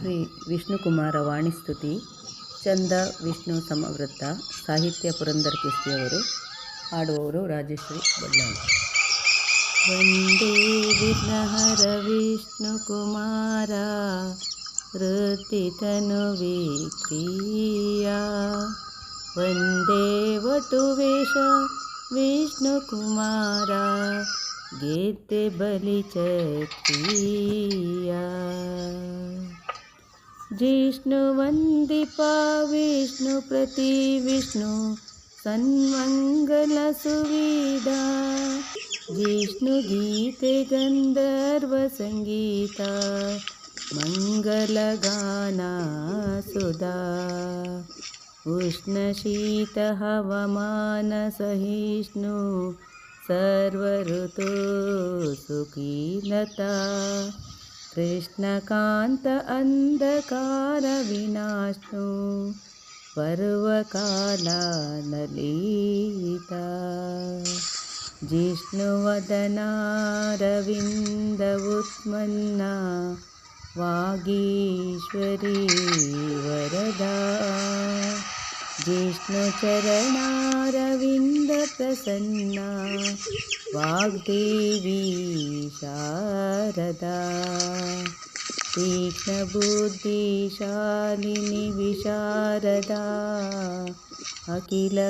ಶ್ರೀ ವಿಷ್ಣುಕುಮಾರ ವಾಣಿಸ್ತುತಿ, ಚಂದ, ವಿಷ್ಣು ಸಮವೃತ್ತ, ಸಾಹಿತ್ಯ ಪುರಂದರ್ ಕಿಸ್ತಿಯವರು ಹಾಡುವವರು ರಾಜಶ್ರೀ ಬಳ್ಳಾರಿ ವಂದೇ ವಿಘ್ನಹರ ವಿಷ್ಣುಕುಮಾರ ವಂದೇ ವಟುವೇಷ ವಿಷ್ಣುಕುಮಾರ, ಗೀತೆ ಬಲಿ ಚಕ್ರಿಯ जिष्णुवन्दिपा विष्णुप्रति विष्णु सन्मङ्गलसुविधा। जिष्णुगीते गन्धर्वसङ्गीता मङ्गलगाना सुधा उष्णशीतहवमानसहिष्णु सर्वऋतु सुखीलता कृष्णकान्त अन्धकारविनाशो पर्वकालानलीता। जिष्णुवदनारविन्द उत्मन्ना वागीश्वरी वरदा जिष्णुचरणारविन्दप्रसन्ना वाग्देवी शारदा तीक्ष्णबुद्धिशालिनि विशारदा अखिलविद्याकला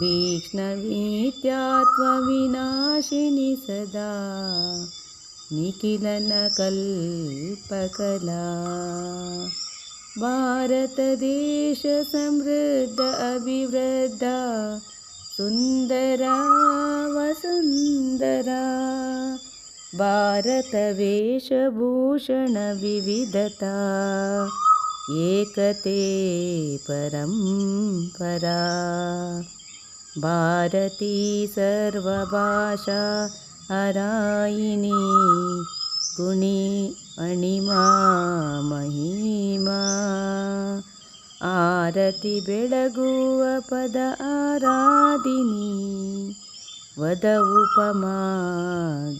भीक्ष्णवीत्यात्मविनाशिनि सदा निखिलनकल्पकला। भारतदेशसमृद्ध अभिवृद्धा सुन्दरा वसुन्दरा भारतवेशभूषणविविधता एकते परम्परा। भारती सर्वभाषा ಹರಾಯಿನಿ ಗುಣಿ ಅಣಿಮಾ ಮಹಿಮಾ. ಆರತಿ ಬೆಳಗುವ ಪದ ಆರಾದಿನಿ ವದ ಉಪಮಾ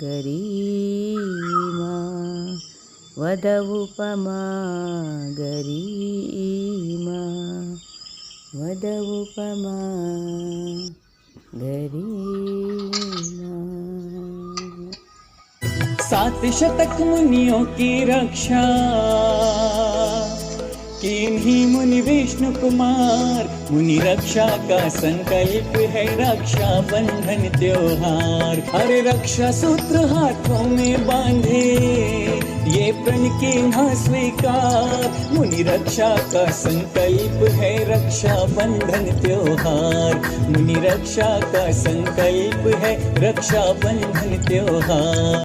ಗರೀಮಾ. ವದ ಉಪಮಾ ಗರೀಮಾ. ವದ ಉಪಮಾ ಗರೀಮಾ. सात शतक मुनियों की रक्षा। किन्हीं मुनि विष्णु कुमार, मुनि रक्षा का संकल्प है रक्षा बंधन त्योहार। अरे रक्षा सूत्र हाथों में बांधे, ये प्रण की ना स्वीकार। मुनि रक्षा का संकल्प है रक्षा बंधन त्योहार। मुनि रक्षा का संकल्प है रक्षा बंधन त्योहार।